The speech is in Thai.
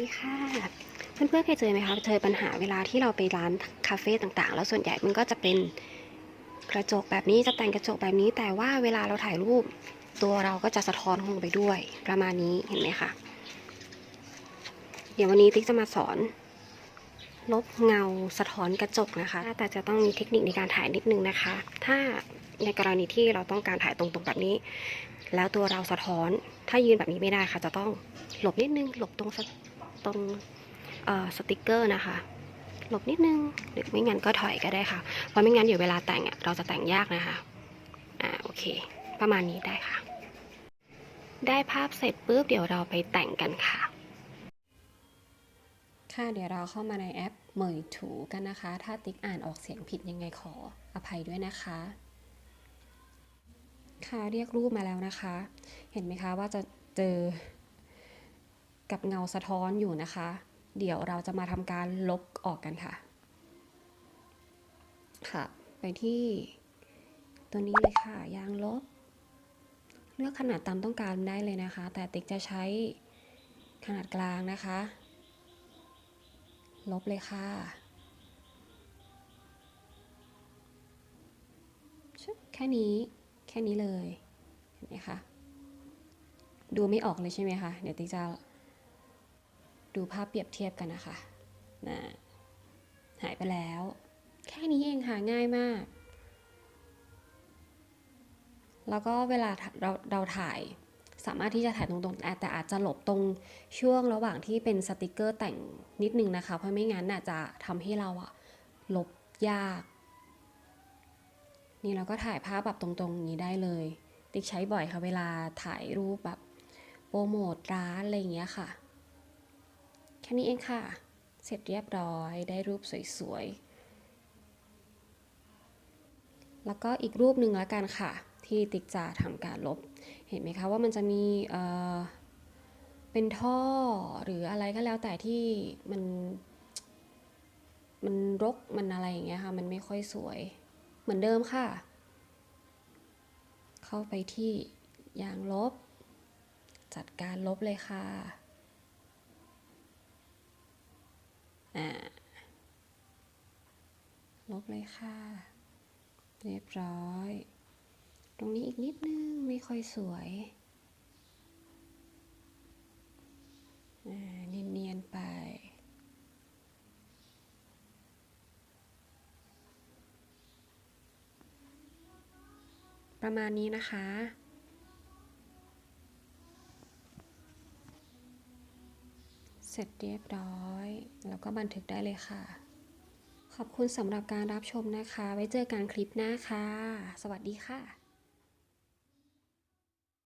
ดีค่ะ เพื่อนๆเคยเจอไหมคะเจอปัญหาเวลาที่เราไปร้านคาเฟ่ต่างๆ แล้วส่วนใหญ่มันก็จะเป็นกระจกแบบนี้จะแต่งกระจกแบบนี้ แต่ว่าเวลาเราถ่ายรูป ตัวเราก็จะสะท้อนลงไปด้วย ประมาณนี้เห็นไหมคะเดี๋ยววันนี้ติ๊กจะมาสอน ลบเงาสะท้อนกระจกนะคะ แต่จะต้องมีเทคนิคในการถ่ายนิดนึงนะคะ ถ้าในกรณีที่เราต้องการถ่ายตรงๆแบบนี้ แล้วตัวเราสะท้อนถ้ายืนแบบนี้ไม่ได้ค่ะ จะต้องหลบนิดนึงหลบตรงส ตรงสติกเกอร์นะคะ หลบนิดนึงหรือไม่งั้นก็ถอยก็ได้ค่ะ เพราะไม่งั้นเดี๋ยวเวลาแต่งอะเราจะแต่งยากนะคะ อ่าโอเค ประมาณนี้ได้ค่ะ ได้ภาพเสร็จปุ๊บเดี๋ยวเราไปแต่งกันค่ะ ค่ะเดี๋ยวเราเข้ามาในแอปเหมยถูกันนะคะ ถ้าติ๊กอ่านออกเสียงผิดยังไงขออภัยด้วยนะคะค่ะเรียกรูปมาแล้วนะคะ เห็นไหมคะว่าจะเจอ กับเงาสะท้อนอยู่นะคะ เดี๋ยวเราจะมาทำการลบออกกันค่ะ ค่ะ ไปที่ ตัวนี้เลยค่ะ ยางลบ เลือกขนาดตามต้องการได้เลยนะคะ แต่ติ๊กจะใช้ขนาดกลางนะคะ ลบเลยค่ะชึบแค่นี้แค่นี้เลย เห็นไหมคะ ดูไม่ออกเลยใช่ไหมคะ เดี๋ยวติ๊กจะ ดูภาพเปรียบเทียบกันนะคะนะหายไปแล้ว แค่นี้เองค่ะง่ายมาก แล้วก็เวลาเราเราถ่ายสามารถที่จะถ่ายตรงๆแต่แต่อาจจะหลบตรงช่วงระหว่างที่เป็นสติกเกอร์แต่งนิดนึงนะคะ เพราะไม่งั้นน่ะจะทำให้เราอะลบยาก นี่เราก็ถ่ายภาพแบบตรงๆอย่างนี้ได้เลย ติ๊กใช้บ่อยค่ะเวลาถ่ายรูปแบบโปรโมทร้านอะไรอย่างเงี้ยค่ะ แค่นี้เองค่ะ เสร็จเรียบร้อยได้รูปสวยๆ แล้วก็อีกรูปหนึ่งแล้วกันค่ะ ที่ติ๊กจะทำการลบ เห็นไหมคะว่ามันจะมีเอ่อเป็นท่อหรืออะไรก็แล้วแต่ที่มัน มันรกมันอะไรอย่างเงี้ยค่ะ มันไม่ค่อยสวยเหมือนเดิมค่ะ เข้าไปที่ยางลบ จัดการลบเลยค่ะ อ่าลบเลยค่ะ เรียบร้อย ตรงนี้อีกนิดนึง ไม่ค่อยสวยเนียนๆไปประมาณนี้นะคะ เสร็จเรียบร้อย แล้วก็บันทึกได้เลยค่ะ ขอบคุณสำหรับการรับชมนะคะ ไว้เจอกันคลิปหน้าค่ะ สวัสดีค่ะ